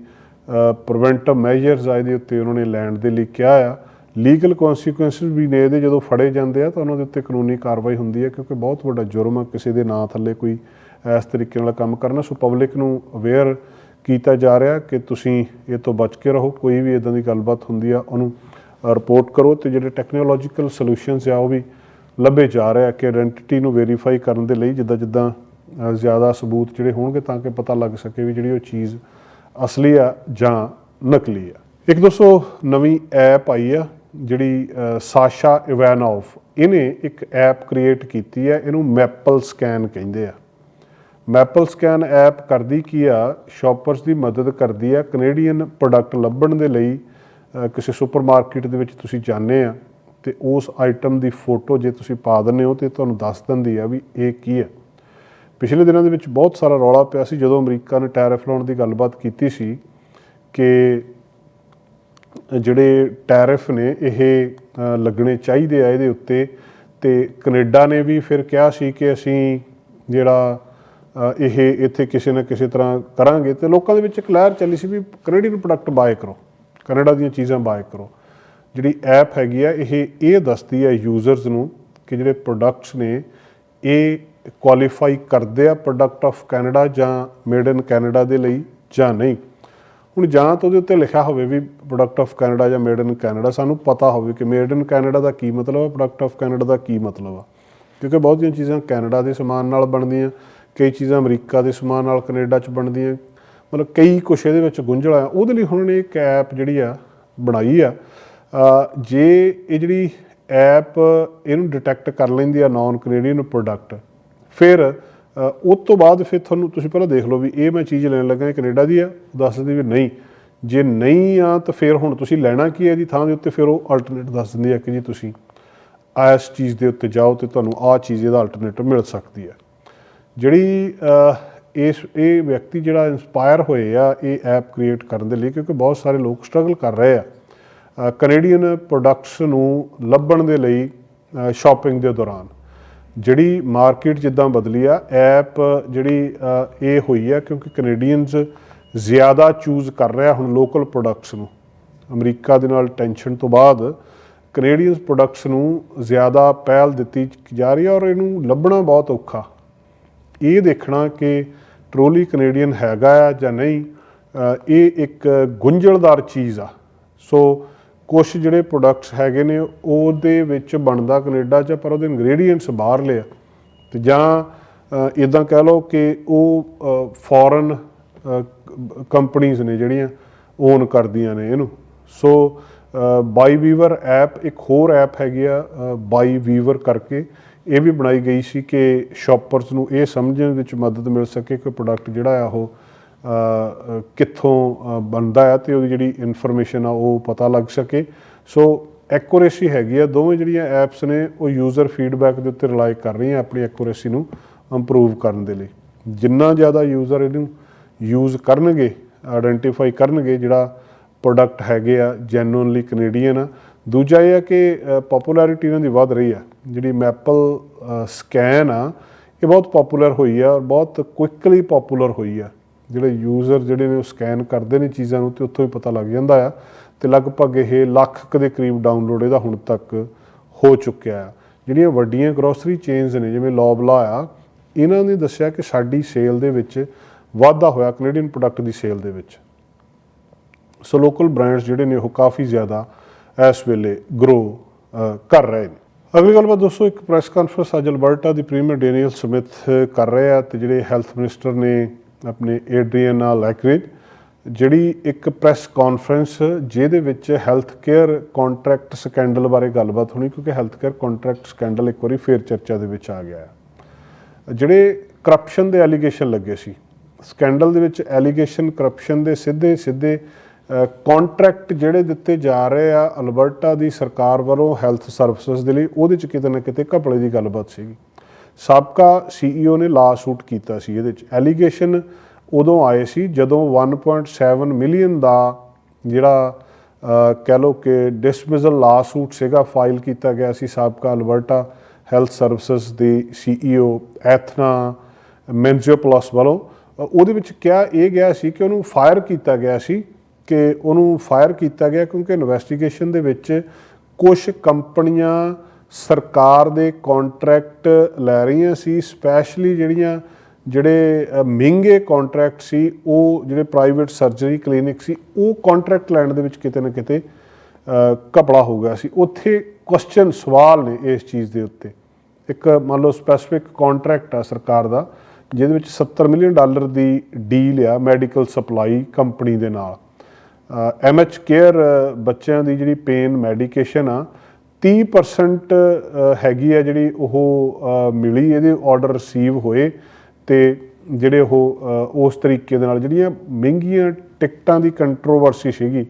ਪ੍ਰੀਵੈਂਟਿਵ ਮੈਜਰਸ ਆ ਇਹਦੇ ਉੱਤੇ ਉਹਨਾਂ ਨੇ ਲੈਣ ਦੇ ਲਈ ਕਿਹਾ ਆ। ਲੀਗਲ ਕਨਸੀਕੁਐਂਸਸ ਵੀ ਨੇ ਇਹਦੇ, ਜਦੋਂ ਫੜੇ ਜਾਂਦੇ ਆ ਤਾਂ ਉਹਨਾਂ ਦੇ ਉੱਤੇ ਕਾਨੂੰਨੀ ਕਾਰਵਾਈ ਹੁੰਦੀ ਹੈ ਕਿਉਂਕਿ ਬਹੁਤ ਵੱਡਾ ਜੁਰਮ ਆ, ਕਿਸੇ ਦੇ ਨਾਂ ਥੱਲੇ ਕੋਈ ਇਸ ਤਰੀਕੇ ਨਾਲ ਕੰਮ ਕਰਨਾ। ਸੋ ਪਬਲਿਕ ਨੂੰ ਅਵੇਅਰ ਕੀਤਾ ਜਾ ਰਿਹਾ ਕਿ ਤੁਸੀਂ ਇਹ ਤੋਂ ਬਚ ਕੇ ਰਹੋ, ਕੋਈ ਵੀ ਇਦਾਂ ਦੀ ਗੱਲਬਾਤ ਹੁੰਦੀ ਆ, ਉਹਨੂੰ ਰਿਪੋਰਟ ਕਰੋ ਤੇ ਜਿਹੜੇ ਟੈਕਨੋਲੋਜੀਕਲ ਸੋਲੂਸ਼ਨਸ ਆ, ਉਹ ਵੀ ਲੱਭੇ ਜਾ ਰਿਹਾ ਕਿ ਆਇਡੈਂਟੀਟੀ ਨੂੰ ਵੈਰੀਫਾਈ ਕਰਨ ਦੇ ਲਈ ਜਿੱਦਾਂ ਜਿੱਦਾਂ ਜ਼ਿਆਦਾ ਸਬੂਤ ਜਿਹੜੇ ਹੋਣਗੇ ਤਾਂ ਕਿ ਪਤਾ ਲੱਗ ਸਕੇ ਵੀ ਜਿਹੜੀ ਉਹ ਚੀਜ਼ ਅਸਲੀ ਆ ਜਾਂ ਨਕਲੀ ਆ? ਇੱਕ ਦੋਸਤੋ ਨਵੀਂ ਐਪ ਆਈ ਆ ਜਿਹੜੀ ਸਾਸ਼ਾ ਇਵਾਨੋਵ ਇਹਨੇ ਇੱਕ ਐਪ ਕ੍ਰੀਏਟ ਕੀਤੀ ਹੈ ਇਹਨੂੰ ਮੈਪਲ ਸਕੈਨ ਕਹਿੰਦੇ ਆ। ਮੈਪਲ ਸਕੈਨ ਐਪ ਕਰਦੀ ਕੀ ਆ? ਸ਼ਾਪਰਸ ਦੀ ਮਦਦ ਕਰਦੀ ਆ ਕੈਨੇਡੀਅਨ ਪ੍ਰੋਡਕਟ ਲੱਭਣ ਦੇ ਲਈ ਅ, ਕਿਸੇ ਸੁਪਰਮਾਰਕਟ ਦੇ ਵਿੱਚ ਤੁਸੀਂ ਜਾਂਦੇ ਆ ਤੇ ਉਸ ਆਈਟਮ ਦੀ ਫੋਟੋ ਜੇ ਤੁਸੀਂ ਪਾ ਦਿੰਦੇ ਹੋ ਤੇ ਤੁਹਾਨੂੰ ਦੱਸ ਦਿੰਦੀ ਆ ਵੀ ਇਹ ਕੀ ਹੈ ਪਿਛਲੇ ਦਿਨਾਂ ਦੇ ਵਿੱਚ ਬਹੁਤ ਸਾਰਾ ਰੌਲਾ ਪਿਆ ਸੀ, ਜਦੋਂ ਅਮਰੀਕਾ ਨੇ ਟੈਰਿਫ ਲਾਉਣ ਦੀ ਗੱਲਬਾਤ ਕੀਤੀ ਸੀ ਕਿ ਜਿਹੜੇ ਟੈਰਿਫ ਨੇ, ਇਹ ਲੱਗਣੇ ਚਾਹੀਦੇ ਆ ਇਹਦੇ ਉੱਤੇ ਤੇ ਕੈਨੇਡਾ ਨੇ ਵੀ ਫਿਰ ਕਿਹਾ ਸੀ ਕਿ ਅਸੀਂ ਜਿਹੜਾ ਇਹ ਇੱਥੇ ਕਿਸੇ ਨਾ ਕਿਸੇ ਤਰ੍ਹਾਂ ਕਰਾਂਗੇ ਤੇ ਲੋਕਾਂ ਦੇ ਵਿੱਚ ਇੱਕ ਲਹਿਰ ਚੱਲੀ ਸੀ ਵੀ ਕੈਨੇਡੀਅਨ ਪ੍ਰੋਡਕਟ ਬਾਏ ਕਰੋ ਕੈਨੇਡਾ ਦੀਆਂ ਚੀਜ਼ਾਂ ਬਾਏ ਕਰੋ। ਜਿਹੜੀ ਐਪ ਹੈਗੀ ਆ, ਇਹ ਇਹ ਦੱਸਦੀ ਹੈ ਯੂਜ਼ਰਸ ਨੂੰ ਕਿ ਜਿਹੜੇ ਪ੍ਰੋਡਕਟਸ ਨੇ, ਇਹ ਕੁਆਲੀਫਾਈ ਕਰਦੇ ਆ ਪ੍ਰੋਡਕਟ ਆਫ ਕੈਨੇਡਾ ਜਾਂ ਮੇਡ ਇਨ ਕੈਨੇਡਾ ਦੇ ਲਈ ਜਾਂ ਨਹੀਂ। ਹੁਣ ਜਾਂ ਤਾਂ ਉਹਦੇ ਉੱਤੇ ਲਿਖਿਆ ਹੋਵੇ ਵੀ ਪ੍ਰੋਡਕਟ ਆਫ ਕੈਨੇਡਾ ਜਾਂ ਮੇਡ ਇਨ ਕੈਨੇਡਾ ਸਾਨੂੰ ਪਤਾ ਹੋਵੇ ਕਿ ਮੇਡ ਇਨ ਕੈਨੇਡਾ ਦਾ ਕੀ ਮਤਲਬ ਹੈ ਪ੍ਰੋਡਕਟ ਆਫ ਕੈਨੇਡਾ ਦਾ ਕੀ ਮਤਲਬ ਆ। ਕਿਉਂਕਿ ਬਹੁਤੀਆਂ ਚੀਜ਼ਾਂ ਕੈਨੇਡਾ ਦੇ ਸਮਾਨ ਨਾਲ ਬਣਦੀਆਂ, ਕਈ ਚੀਜ਼ਾਂ ਅਮਰੀਕਾ ਦੇ ਸਮਾਨ ਨਾਲ ਕੈਨੇਡਾ 'ਚ ਬਣਦੀਆਂ, ਮਤਲਬ ਕਈ ਕੁਛ ਇਹਦੇ ਵਿੱਚ ਗੁੰਝਲ ਆ। ਉਹਦੇ ਲਈ ਹੁਣ ਨੇ ਇੱਕ ਐਪ ਜਿਹੜੀ ਆ, ਬਣਾਈ ਆ। ਜੇ ਇਹ ਜਿਹੜੀ ਐਪ ਇਹਨੂੰ ਡਿਟੈਕਟ ਕਰ ਲੈਂਦੀ ਆ ਨਾਨ ਕੈਨੇਡੀਅਨ ਪ੍ਰੋਡਕਟ ਫਿਰ ਅ, ਉਸ ਤੋਂ ਬਾਅਦ ਫਿਰ ਤੁਹਾਨੂੰ ਤੁਸੀਂ ਪਹਿਲਾਂ ਦੇਖ ਲਓ ਵੀ ਇਹ ਮੈਂ ਚੀਜ਼ ਲੈਣ ਲੱਗਾ ਇਹ ਕੈਨੇਡਾ ਦੀ ਆ ਦੱਸ ਦਿੰਦੀ ਵੀ ਨਹੀਂ। ਜੇ ਨਹੀਂ ਆ ਤਾਂ ਫਿਰ ਹੁਣ ਤੁਸੀਂ ਲੈਣਾ ਕੀ ਹੈ ਦੀ ਥਾਂ ਦੇ ਉੱਤੇ ਫਿਰ ਉਹ ਅਲਟਰਨੇਟ ਦੱਸ ਦਿੰਦੀ ਆ ਕਿ ਜੀ ਤੁਸੀਂ ਇਸ ਚੀਜ਼ ਦੇ ਉੱਤੇ ਜਾਓ ਤੇ ਤੁਹਾਨੂੰ ਆਹ ਚੀਜ਼ ਇਹਦਾ ਅਲਟਰਨੇਟਿਵ ਮਿਲ ਸਕਦੀ ਹੈ ਜਿਹੜੀ ਇਸ ਇਹ ਵਿਅਕਤੀ ਜਿਹੜਾ ਇਨਸਪਾਇਰ ਹੋਏ ਆ ਇਹ ਐਪ ਕ੍ਰੀਏਟ ਕਰਨ ਦੇ ਲਈ ਕਿਉਂਕਿ ਬਹੁਤ ਸਾਰੇ ਲੋਕ ਸਟਰਗਲ ਕਰ ਰਹੇ ਆ ਕੈਨੇਡੀਅਨ ਪ੍ਰੋਡਕਟਸ ਨੂੰ ਲੱਭਣ ਦੇ ਲਈ ਸ਼ਾਪਿੰਗ ਦੇ ਦੌਰਾਨ। ਜਿਹੜੀ ਮਾਰਕੀਟ ਜਿੱਦਾਂ ਬਦਲੀ ਆ, ਐਪ ਜਿਹੜੀ ਇਹ ਹੋਈ ਆ ਕਿਉਂਕਿ ਕੈਨੇਡੀਅਨਸ ਜ਼ਿਆਦਾ ਚੂਜ਼ ਕਰ ਰਿਹਾ ਹੁਣ ਲੋਕਲ ਪ੍ਰੋਡਕਟਸ ਨੂੰ। ਅਮਰੀਕਾ ਦੇ ਨਾਲ ਟੈਨਸ਼ਨ ਤੋਂ ਬਾਅਦ ਕੈਨੇਡੀਅਨਸ ਪ੍ਰੋਡਕਟਸ ਨੂੰ ਜ਼ਿਆਦਾ ਪਹਿਲ ਦਿੱਤੀ ਜਾ ਰਹੀ ਹੈ ਔਰ ਇਹਨੂੰ ਲੱਭਣਾ ਬਹੁਤ ਔਖਾ। ਇਹ ਦੇਖਣਾ ਕਿ ਟਰੋਲੀ ਕੈਨੇਡੀਅਨ ਹੈਗਾ ਆ ਜਾਂ ਨਹੀਂ ਇਹ ਇੱਕ ਗੁੰਝਲਦਾਰ ਚੀਜ਼ ਆ। ਸੋ ਕੁਝ ਜਿਹੜੇ ਪ੍ਰੋਡਕਟਸ ਹੈਗੇ ਨੇ, ਉਹਦੇ ਵਿੱਚ ਬਣਦਾ ਕੈਨੇਡਾ 'ਚ ਪਰ ਉਹਦੇ ਇੰਗਰੀਡੀਐਂਟਸ ਬਾਹਰਲੇ ਆ। ਤੇ ਜਾਂ ਇਦਾਂ ਕਹਿ ਲਓ ਕਿ ਉਹ ਫੋਰਨ ਕੰਪਨੀਆਂ ਨੇ ਜਿਹੜੀਆਂ ਓਨ ਕਰਦੀਆਂ ਨੇ ਇਹਨੂੰ। ਸੋ ਬਾਈ ਵੀਵਰ ਐਪ ਇੱਕ ਹੋਰ ਐਪ ਹੈਗੀ ਆ ਬਾਈ ਵੀਵਰ ਕਰਕੇ, ਇਹ ਵੀ ਬਣਾਈ ਗਈ ਸੀ ਕਿ ਸ਼ਾਪਰਸ ਨੂੰ ਇਹ ਸਮਝਣ ਵਿੱਚ ਮਦਦ ਮਿਲ ਸਕੇ ਕਿ ਪ੍ਰੋਡਕਟ ਜਿਹੜਾ ਆ ਉਹ ਕਿੱਥੋਂ ਬਣਦਾ ਆ ਤੇ ਉਹਦੀ ਜਿਹੜੀ ਇਨਫੋਰਮੇਸ਼ਨ ਆ ਉਹ ਪਤਾ ਲੱਗ ਸਕੇ। ਸੋ ਐਕੂਰੇਸੀ ਹੈਗੀ ਆ। ਦੋਵੇਂ ਜਿਹੜੀਆਂ ਐਪਸ ਨੇ, ਉਹ ਯੂਜ਼ਰ ਫੀਡਬੈਕ ਦੇ ਉੱਤੇ ਰਿਲਾਈ ਕਰ ਰਹੀਆਂ ਆਪਣੀ ਐਕੂਰੇਸੀ ਨੂੰ ਇੰਪਰੂਵ ਕਰਨ ਦੇ ਲਈ। ਜਿੰਨਾ ਜ਼ਿਆਦਾ ਯੂਜ਼ਰ ਇਹਨੂੰ ਯੂਜ਼ ਕਰਨਗੇ ਆਇਡੈਂਟੀਫਾਈ ਕਰਨਗੇ, ਜਿਹੜਾ ਪ੍ਰੋਡਕਟ ਹੈਗੇ ਆ ਜੈਨੂਇਨਲੀ ਕੈਨੇਡੀਅਨ ਆ। ਦੂਜਾ ਇਹ ਆ ਕਿ ਪਪੂਲੈਰਿਟੀ ਇਹਨਾਂ ਦੀ ਵੱਧ ਰਹੀ ਆ। ਜਿਹੜੀ ਮੈਪਲ ਸਕੈਨ ਆ, ਇਹ ਬਹੁਤ ਪਪੂਲਰ ਹੋਈ ਆ ਔਰ ਬਹੁਤ ਕੁਇਕਲੀ ਪਪੂਲਰ ਹੋਈ ਆ। ਜਿਹੜੇ ਯੂਜ਼ਰ ਜਿਹੜੇ ਨੇ ਉਹ ਸਕੈਨ ਕਰਦੇ ਨੇ ਚੀਜ਼ਾਂ ਨੂੰ ਤੇ ਉੱਥੋਂ ਹੀ ਪਤਾ ਲੱਗ ਜਾਂਦਾ ਆ ਤੇ ਲਗਭਗ ਇਹ ਲੱਖ ਕੁ ਦੇ ਕਰੀਬ ਡਾਊਨਲੋਡ ਇਹਦਾ ਹੁਣ ਤੱਕ ਹੋ ਚੁੱਕਿਆ ਆ। ਜਿਹੜੀਆਂ ਵੱਡੀਆਂ ਗਰੋਸਰੀ ਚੇਨਸ ਨੇ, ਜਿਵੇਂ ਲੌਬਲਾ ਆ, ਇਹਨਾਂ ਨੇ ਦੱਸਿਆ ਕਿ ਸਾਡੀ ਸੇਲ ਦੇ ਵਿੱਚ ਵਾਧਾ ਹੋਇਆ ਕੈਨੇਡੀਅਨ ਪ੍ਰੋਡਕਟ ਦੀ ਸੇਲ ਦੇ ਵਿੱਚ। ਸੋ ਲੋਕਲ ਬ੍ਰਾਂਡਸ ਜਿਹੜੇ ਨੇ ਉਹ ਕਾਫੀ ਜ਼ਿਆਦਾ ਇਸ ਵੇਲੇ ਗਰੋ ਕਰ ਰਹੇ ਨੇ। ਅਗਲੀ ਗੱਲਬਾਤ ਦੋਸਤੋ, ਇੱਕ ਪ੍ਰੈਸ ਕਾਨਫਰੰਸ ਅੱਜ ਅਲਬਰਟਾ ਦੀ ਪ੍ਰੀਮੀਅਰ ਡੈਨੀਅਲ ਸਮਿਥ ਕਰ ਰਹੇ ਆ ਤੇ ਜਿਹੜੇ ਹੈਲਥ ਮਿਨਿਸਟਰ ਨੇ ਆਪਣੇ ਏਡਰੀਅਨਾ ਲੈਕਰਿਜ ਜਿਹੜੀ ਇੱਕ ਪ੍ਰੈਸ ਕਾਨਫਰੰਸ ਜਿਹਦੇ ਵਿੱਚ ਹੈਲਥ ਕੇਅਰ ਕੰਟਰੈਕਟ ਸਕੈਂਡਲ ਬਾਰੇ ਗੱਲਬਾਤ ਹੋਣੀ, ਕਿਉਂਕਿ ਹੈਲਥ ਕੇਅਰ ਕੰਟਰੈਕਟ ਸਕੈਂਡਲ ਇੱਕ ਵਾਰੀ ਫੇਰ ਚਰਚਾ ਦੇ ਵਿੱਚ ਆ ਗਿਆ ਹੈ। ਜਿਹੜੇ ਕਰਪਸ਼ਨ ਦੇ ਐਲੀਗੇਸ਼ਨ ਲੱਗੇ ਸੀ ਸਕੈਂਡਲ ਦੇ ਵਿੱਚ ਐਲੀਗੇਸ਼ਨ ਕਰਪਸ਼ਨ ਦੇ ਸਿੱਧੇ ਸਿੱਧੇ ਕੰਟਰੈਕਟ ਜਿਹੜੇ ਦਿੱਤੇ ਜਾ ਰਹੇ ਆ ਅਲਬਰਟਾ ਦੀ ਸਰਕਾਰ ਵੱਲੋਂ ਹੈਲਥ ਸਰਵਿਸਿਜ਼ ਦੇ ਲਈ, ਉਹਦੇ ਚ ਕਿਤੇ ਨਾ ਕਿਤੇ ਘਪਲੇ ਦੀ ਗੱਲਬਾਤ ਸੀਗੀ। ਸਾਬਕਾ ਸੀਈਓ ਨੇ ਲਾ ਸੂਟ ਕੀਤਾ ਸੀ ਇਹਦੇ ਚ। ਐਲੀਗੇਸ਼ਨ ਉਦੋਂ ਆਏ ਸੀ ਜਦੋਂ 1.7 ਮਿਲੀਅਨ ਦਾ ਜਿਹੜਾ ਕਹਿ ਲਓ ਕਿ ਡਿਸਮਿਸਲ ਲਾ ਸੂਟ ਸੀਗਾ ਫਾਈਲ ਕੀਤਾ ਗਿਆ ਸੀ ਸਾਬਕਾ ਅਲਬਰਟਾ ਹੈਲਥ ਸਰਵਿਸਿਜ਼ ਦੀ ਸੀਈਓ ਐਥਨਾ ਮੈਂਜੋਪਲਸ ਵੱਲੋਂ। ਉਹਦੇ ਵਿੱਚ ਕਿਹਾ ਇਹ ਗਿਆ ਸੀ ਕਿ ਉਹਨੂੰ ਫਾਇਰ ਕੀਤਾ ਗਿਆ ਸੀ ਕਿ ਉਹਨੂੰ ਫਾਇਰ ਕੀਤਾ ਗਿਆ ਕਿਉਂਕਿ ਇਨਵੈਸਟੀਗੇਸ਼ਨ ਦੇ ਵਿੱਚ ਕੁਝ ਕੰਪਨੀਆਂ ਸਰਕਾਰ ਦੇ ਕੰਟਰੈਕਟ ਲੈ ਰਹੀਆਂ ਸੀ ਸਪੈਸ਼ਲੀ ਜਿਹੜੀਆਂ ਜਿਹੜੇ ਮਹਿੰਗੇ ਕੰਟਰੈਕਟ ਸੀ ਉਹ ਜਿਹੜੇ ਪ੍ਰਾਈਵੇਟ ਸਰਜਰੀ ਕਲੀਨਿਕ ਸੀ ਉਹ ਕੰਟਰੈਕਟ ਲੈਣ ਦੇ ਵਿੱਚ ਕਿਤੇ ਨਾ ਕਿਤੇ ਅ, ਹੋ ਗਿਆ ਸੀ। ਉੱਥੇ ਕੁਐਸਚਨ ਸਵਾਲ ਨੇ ਇਸ ਚੀਜ਼ ਦੇ ਉੱਤੇ। ਇੱਕ ਮੰਨ ਲਓ ਸਪੈਸੀਫਿਕ ਕੰਟਰੈਕਟ ਆ ਸਰਕਾਰ ਦਾ ਜਿਹਦੇ ਵਿੱਚ 70 ਮਿਲੀਅਨ ਡਾਲਰ ਦੀ ਡੀਲ ਆ ਮੈਡੀਕਲ ਸਪਲਾਈ ਕੰਪਨੀ ਦੇ ਨਾਲ। ਐਮਐਚ ਕੇਅਰ ਬੱਚਿਆਂ ਦੀ ਜਿਹੜੀ ਪੇਨ ਮੈਡੀਕੇਸ਼ਨ ਆ 30% ਹੈਗੀ ਆ ਜਿਹੜੀ ਉਹ ਮਿਲੀ ਇਹਦੇ ਆਰਡਰ ਰਿਸੀਵ ਹੋਏ ਤੇ ਜਿਹੜੇ ਉਹ ਉਸ ਤਰੀਕੇ ਦੇ ਨਾਲ ਜਿਹੜੀਆਂ ਮਹਿੰਗੀਆਂ ਟਿਕਟਾਂ ਦੀ ਕੰਟਰੋਵਰਸੀ ਸੀਗੀ,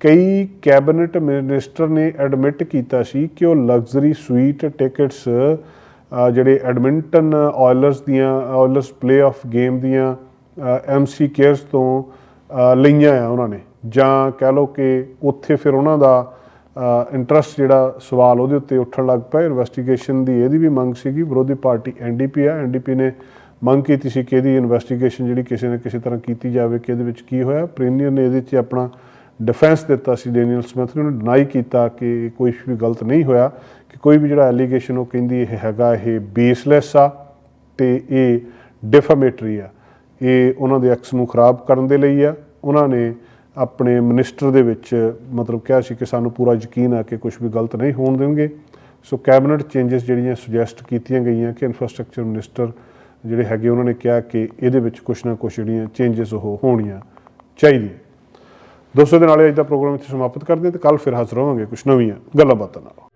ਕਈ ਕੈਬਨਿਟ ਮਿਨਿਸਟਰ ਨੇ ਐਡਮਿਟ ਕੀਤਾ ਸੀ ਕਿ ਉਹ ਲਗਜ਼ਰੀ ਸਵੀਟ ਟਿਕਟਸ ਜਿਹੜੇ ਐਡਮਿੰਟਨ ਆਇਲਰਸ ਦੀਆਂ ਆਇਲਰਸ ਪਲੇਆਫ ਗੇਮ ਦੀਆਂ ਐਮਸੀ ਕੇਅਰਸ ਤੋਂ ਲਈਆਂ ਆ ਉਹਨਾਂ ਨੇ। ਜਾਂ ਕਹਿ ਲਓ ਕਿ ਉੱਥੇ ਫਿਰ ਉਹਨਾਂ ਦਾ ਇੰਟਰਸਟ ਜਿਹੜਾ ਸਵਾਲ ਉਹਦੇ ਉੱਤੇ ਉੱਠਣ ਲੱਗ ਪਿਆ। ਇਨਵੈਸਟੀਗੇਸ਼ਨ ਦੀ ਇਹਦੀ ਵੀ ਮੰਗ ਸੀਗੀ। ਵਿਰੋਧੀ ਪਾਰਟੀ ਐਨਡੀਪੀ ਆ। ਐਨਡੀਪੀ ਨੇ ਮੰਗ ਕੀਤੀ ਸੀ ਕਿ ਇਹਦੀ ਇਨਵੈਸਟੀਗੇਸ਼ਨ ਜਿਹੜੀ ਕਿਸੇ ਨਾ ਕਿਸੇ ਤਰ੍ਹਾਂ ਕੀਤੀ ਜਾਵੇ ਕਿ ਇਹਦੇ ਵਿੱਚ ਕੀ ਹੋਇਆ। ਪ੍ਰੀਮੀਅਰ ਨੇ ਇਹਦੇ 'ਚ ਆਪਣਾ ਡਿਫੈਂਸ ਦਿੱਤਾ ਸੀ ਡੈਨੀਅਲ ਸਮਿਥ ਨੇ। ਉਹਨੇ ਡਿਨਾਈ ਕੀਤਾ ਕਿ ਕੋਈ ਵੀ ਗਲਤ ਨਹੀਂ ਹੋਇਆ, ਕਿ ਕੋਈ ਵੀ ਜਿਹੜਾ ਐਲੀਗੇਸ਼ਨ ਉਹ ਕਹਿੰਦੀ ਇਹ ਹੈਗਾ, ਇਹ ਬੇਸਲੈਸ ਆ ਤੇ ਇਹ ਡਿਫਾਮੇਟਰੀ ਆ। ਇਹ ਉਹਨਾਂ ਦੇ ਐਕਸ ਨੂੰ ਖਰਾਬ ਕਰਨ ਦੇ ਲਈ ਆ। ਉਹਨਾਂ ਨੇ ਆਪਣੇ ਮਿਨਿਸਟਰ ਦੇ ਵਿੱਚ, ਮਤਲਬ ਕਿਹਾ ਸੀ ਕਿ ਸਾਨੂੰ ਪੂਰਾ ਯਕੀਨ ਆ ਕਿ ਕੁਝ ਵੀ ਗਲਤ ਨਹੀਂ ਹੋਣ ਦੇਣਗੇ। ਸੋ ਕੈਬਨਿਟ ਚੇਂਜਸ ਜਿਹੜੀਆਂ ਸੁਜੈਸਟ ਕੀਤੀਆਂ ਗਈਆਂ ਕਿ ਇਨਫਰਾਸਟ੍ਰਕਚਰ ਮਿਨਿਸਟਰ ਜਿਹੜੇ ਹੈਗੇ ਉਹਨਾਂ ਨੇ ਕਿਹਾ ਕਿ ਇਹਦੇ ਵਿੱਚ ਕੁਝ ਨਾ ਕੁਝ ਜਿਹੜੀਆਂ ਚੇਂਜਸ ਉਹ ਹੋਣੀਆਂ ਚਾਹੀਦੀਆਂ। ਦੋਸਤੋ ਦੇ ਨਾਲ ਅੱਜ ਦਾ ਪ੍ਰੋਗਰਾਮ ਇੱਥੇ ਸਮਾਪਤ ਕਰਦੇ ਹਾਂ ਤੇ ਕੱਲ ਫਿਰ ਹਾਜ਼ਰ ਹੋਵਾਂਗੇ ਕੁਝ ਨਵੀਆਂ ਗੱਲਾਂ ਬਾਤਾਂ ਨਾਲ।